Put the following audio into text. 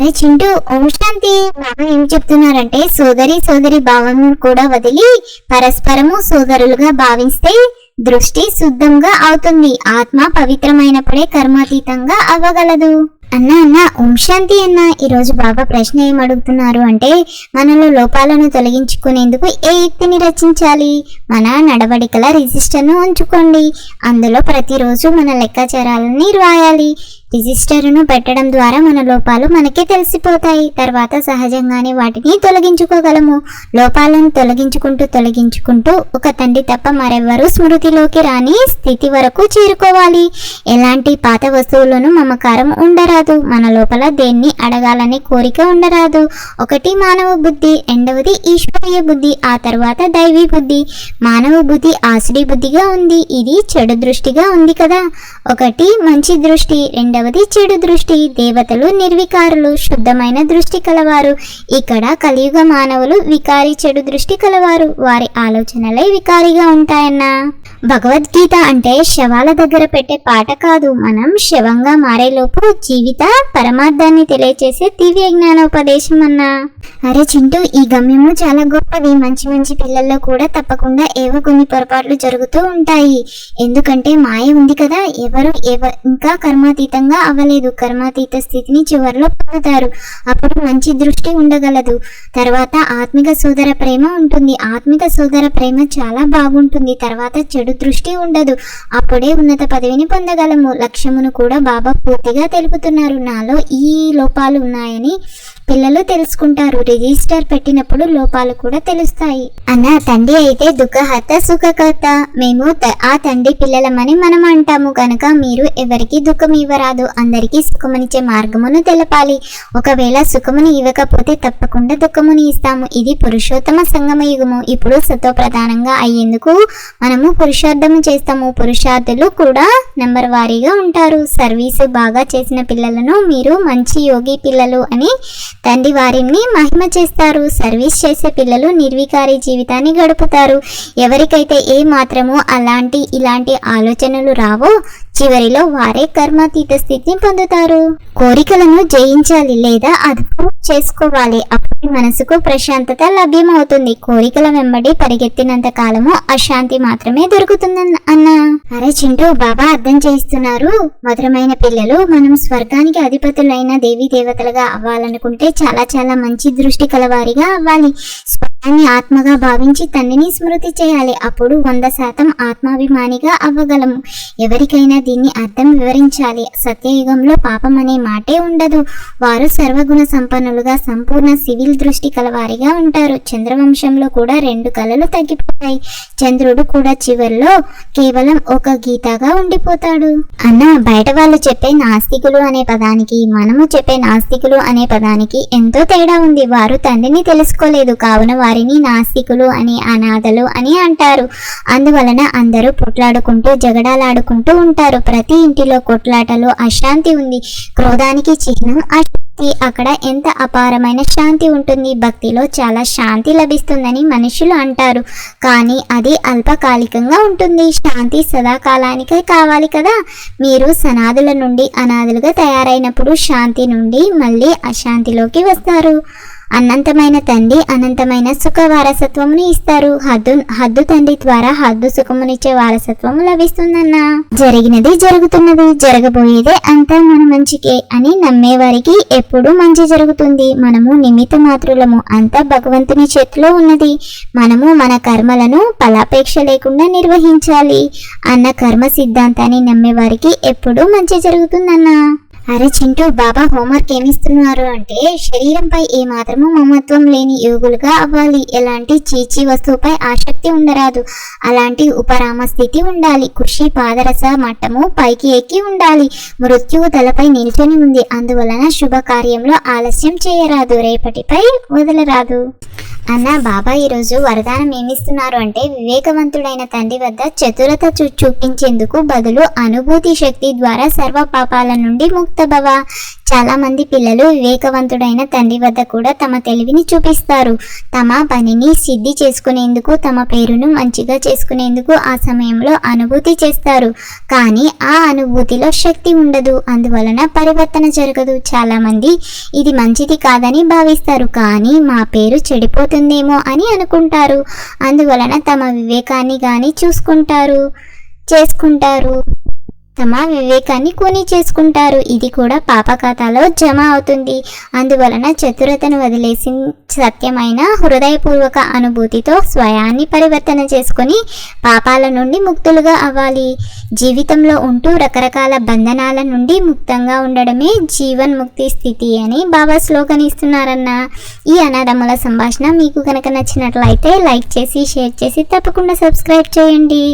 అరే చింటూ ఓం శాంతి. బాబా ఏం చెప్తున్నారంటే సోదరి సోదరి భావమును కూడా వదిలి పరస్పరము సోదరులుగా భావిస్తే దృష్టి శుద్ధంగా అవుతుంది. ఆత్మ పవిత్రమైనప్పుడే కర్మాతీతంగా అవ్వగలదు. అన్న అన్న ఓం శాంతి అన్న. ఈరోజు బాబా ప్రశ్న ఏం అడుగుతున్నారు అంటే మనలో లోపాలను తొలగించుకునేందుకు ఏ యుక్తిని రచించాలి? మన నడవడికల రిజిస్టర్ను ఉంచుకోండి. అందులో ప్రతిరోజు మన లెక్కాచారాలని రాయాలి. రిజిస్టర్ను పెట్టడం ద్వారా మన లోపాలు మనకే తెలిసిపోతాయి. తర్వాత సహజంగానే వాటిని తొలగించుకోగలము. లోపాలను తొలగించుకుంటూ తొలగించుకుంటూ ఒక తండ్రి తప్ప మరెవ్వరూ స్మృతిలోకి రాని స్థితి వరకు చేరుకోవాలి. ఎలాంటి పాత వస్తువులను మమకారం ఉండరాదు. మన లోపల దేన్ని అడగాలనే కోరిక ఉండరాదు. ఒకటి మానవ బుద్ధి రెండవది ఈశ్వరీయ బుద్ధి ఆ తర్వాత దైవీ బుద్ధి. మానవ బుద్ధి ఆసుడి బుద్ధిగా ఉంది. ఇది చెడు దృష్టిగా ఉంది కదా. ఒకటి మంచి దృష్టి రెండవ రెండవది చెడు దృష్టి. దేవతలు నిర్వికారులు శుద్ధమైన దృష్టి కలవారు. ఇక్కడ కలియుగ మానవులు వికారి చెడు దృష్టి కలవారు. వారి ఆలోచనలే వికారిగా ఉంటాయన్నా. భగవద్గీత అంటే శవాల దగ్గర పెట్టే పాట కాదు. మనం శవంగా మారేలోపు జీవిత పరమార్థాన్ని తెలియచేసే దివ్య జ్ఞానోపదేశం అన్నా. అరే చింటూ ఈ గమ్యము చాలా గొప్పది. మంచి మంచి పిల్లల్లో కూడా తప్పకుండా ఏవో కొన్ని పొరపాట్లు జరుగుతూ ఉంటాయి. ఎందుకంటే మాయ ఉంది కదా. ఎవరు ఎవ ఇంకా కర్మాతీతంగా అవ్వలేదు. కర్మాతీత స్థితిని చివరిలో పొందుతారు. అప్పుడు మంచి దృష్టి ఉండగలదు. తర్వాత ఆత్మిక సోదర ప్రేమ ఉంటుంది. ఆత్మిక సోదర ప్రేమ చాలా బాగుంటుంది. తర్వాత చెడు దృష్టి ఉండదు. అప్పుడే ఉన్నత పదవిని పొందగలము. లక్ష్యమును కూడా బాబా పూర్తిగా తెలుపుతున్నారు. నాలో ఈ లోపాలు ఉన్నాయని పిల్లలు తెలుసుకుంటారు. రిజిస్టర్ పెట్టినప్పుడు లోపాలు కూడా తెలుస్తాయి. అన్న తండ్రి అయితే దుఃఖహత సుఖకర్త. మేము ఆ తండ్రి పిల్లలమని మనం అంటాము. కనుక మీరు ఎవరికి దుఃఖం ఇవ్వరాదు. అందరికీ సుఖమునిచ్చే మార్గమును తెలపాలి. ఒకవేళ సుఖముని ఇవ్వకపోతే తప్పకుండా దుఃఖముని ఇస్తాము. ఇది పురుషోత్తమ సంగమయుగము. ఇప్పుడు సత్వ ప్రధానంగా అయ్యేందుకు మనము పురుషార్థము చేస్తాము. పురుషార్థులు కూడా నెంబర్ వారీగా ఉంటారు. సర్వీసు బాగా చేసిన పిల్లలను మీరు మంచి యోగి పిల్లలు అని తండ్రి వారిని మహిమ చేస్తారు. సర్వీస్ చేసే పిల్లలు నిర్వికారి జీవితాన్ని గడుపుతారు. ఎవరికైతే ఏ మాత్రము అలాంటి ఇలాంటి ఆలోచనలు రావో చివరిలో వారే కర్మాతీత స్థితిని పొందుతారు. కోరికలను జయించాలి లేదా అదుపు చేసుకోవాలి. అప్పుడు మనసుకు ప్రశాంతత లభ్యమవుతుంది. కోరికల వెంబడి పరిగెత్తినంత కాలము అశాంతి మాత్రమే దొరుకుతుంది అన్న. అరే చింటూ బాబా అర్థం చేస్తున్నారు మధురమైన పిల్లలు మనం స్వర్గానికి అధిపతులైన దేవీ దేవతలుగా అవ్వాలనుకుంటే చాలా చాలా మంచి దృష్టి కలవారిగా అవ్వాలి. అని ఆత్మగా భావించి తండ్రిని స్మృతి చేయాలి. అప్పుడు వంద శాతం ఆత్మాభిమానిగా అవ్వగలము. ఎవరికైనా దీన్ని అర్థం వివరించాలి. సత్యయుగంలో పాపం అనే మాటే ఉండదు. వారు సర్వగుణ సంపన్నులుగా సంపూర్ణ సివిల్ దృష్టి కలవారిగా ఉంటారు. చంద్రవంశంలో కూడా రెండు కళలు తగ్గిపోతాయి. చంద్రుడు కూడా చివరిలో కేవలం ఒక గీతగా ఉండిపోతాడు. అన్న బయట వాళ్ళు చెప్పే నాస్తికులు అనే పదానికి మనము చెప్పే నాస్తికులు అనే పదానికి ఎంతో తేడా ఉంది. వారు తండ్రిని తెలుసుకోలేదు. కావున వారు వారిని నాస్తికులు అని అనాథలు అని అంటారు. అందువలన అందరూ పొట్లాడుకుంటూ జగడాలాడుకుంటూ ఉంటారు. ప్రతి ఇంటిలో కొట్లాటలు అశాంతి ఉంది. క్రోధానికి చిహ్నం అశాంతి. అక్కడ ఎంత అపారమైన శాంతి ఉంటుంది. భక్తిలో చాలా శాంతి లభిస్తుందని మనుషులు అంటారు. కానీ అది అల్పకాలికంగా ఉంటుంది. శాంతి సదాకాలానికే కావాలి కదా. మీరు సనాదుల నుండి అనాథులుగా తయారైనప్పుడు శాంతి నుండి మళ్ళీ అశాంతిలోకి వస్తారు. అనంతమైన తండ్రి అనంతమైన సుఖ వారసత్వమును ఇస్తారు. హద్దు హద్దు తండ్రి ద్వారా హద్దు సుఖమునిచ్చే వారసత్వం లభిస్తుందన్న. జరిగినది జరుగుతున్నది. జరగబోయేదే అంతా మన మంచికే అని నమ్మేవారికి ఎప్పుడూ మంచి జరుగుతుంది. మనము నిమిత్త మాత్రులము. అంతా భగవంతుని చేతిలో ఉన్నది. మనము మన కర్మలను ఫలాపేక్ష లేకుండా నిర్వహించాలి. అన్న కర్మ సిద్ధాంతాన్ని నమ్మేవారికి ఎప్పుడూ మంచి జరుగుతుందన్న. అరే చింటూ బాబా హోంవర్క్ ఏమిస్తున్నారు అంటే శరీరంపై ఏ మాత్రము మమత్వం లేని యోగులుగా అవ్వాలి. ఎలాంటి చీచి వస్తువుపై ఆసక్తి ఉండరాదు. అలాంటి ఉపరామ స్థితి ఉండాలి. కృషి పాదరస మట్టము పైకి ఎక్కి ఉండాలి. మృత్యువు తలపై నిల్చొని ఉంది. అందువలన శుభకార్యంలో ఆలస్యం చేయరాదు. రేపటిపై వదలరాదు. అన్న బాబా ఈరోజు వరదానం ఏమిస్తున్నారు అంటే వివేకవంతుడైన తండ్రి వద్ద చతురత చూ చూపించేందుకు బదులు అనుభూతి శక్తి ద్వారా సర్వ పాపాల నుండి ముక్త చాలామంది చాలా మంది పిల్లలు వివేకవంతుడైన తండ్రి వద్ద కూడా తమ తెలివిని చూపిస్తారు. తమ పనిని సిద్ధి చేసుకునేందుకు తమ పేరును మంచిగా చేసుకునేందుకు ఆ సమయంలో అనుభూతి చేస్తారు. కానీ ఆ అనుభూతిలో శక్తి ఉండదు. అందువలన పరివర్తన జరగదు. చాలా మంది ఇది మంచిది కాదని భావిస్తారు. కానీ మా పేరు చెడిపోతుందేమో అని అనుకుంటారు. అందువలన తమ వివేకాన్ని కానీ చూసుకుంటారు. చేసుకుంటారు. తమ వివేకాన్ని కొని చేసుకుంటారు. ఇది కూడా పాప ఖాతాలో జమ అవుతుంది. అందువలన చతురతను వదిలేసి సత్యమైన హృదయపూర్వక అనుభూతితో స్వయాన్ని పరివర్తన చేసుకొని పాపాల నుండి ముక్తులుగా అవ్వాలి. జీవితంలో ఉంటూ రకరకాల బంధనాల నుండి ముక్తంగా ఉండడమే జీవన్ ముక్తి స్థితి అని బాబా స్లోగన్ ఇస్తున్నారన్న. ఈ అనాథముల సంభాషణ మీకు కనుక నచ్చినట్లయితే లైక్ చేసి షేర్ చేసి తప్పకుండా సబ్స్క్రైబ్ చేయండి.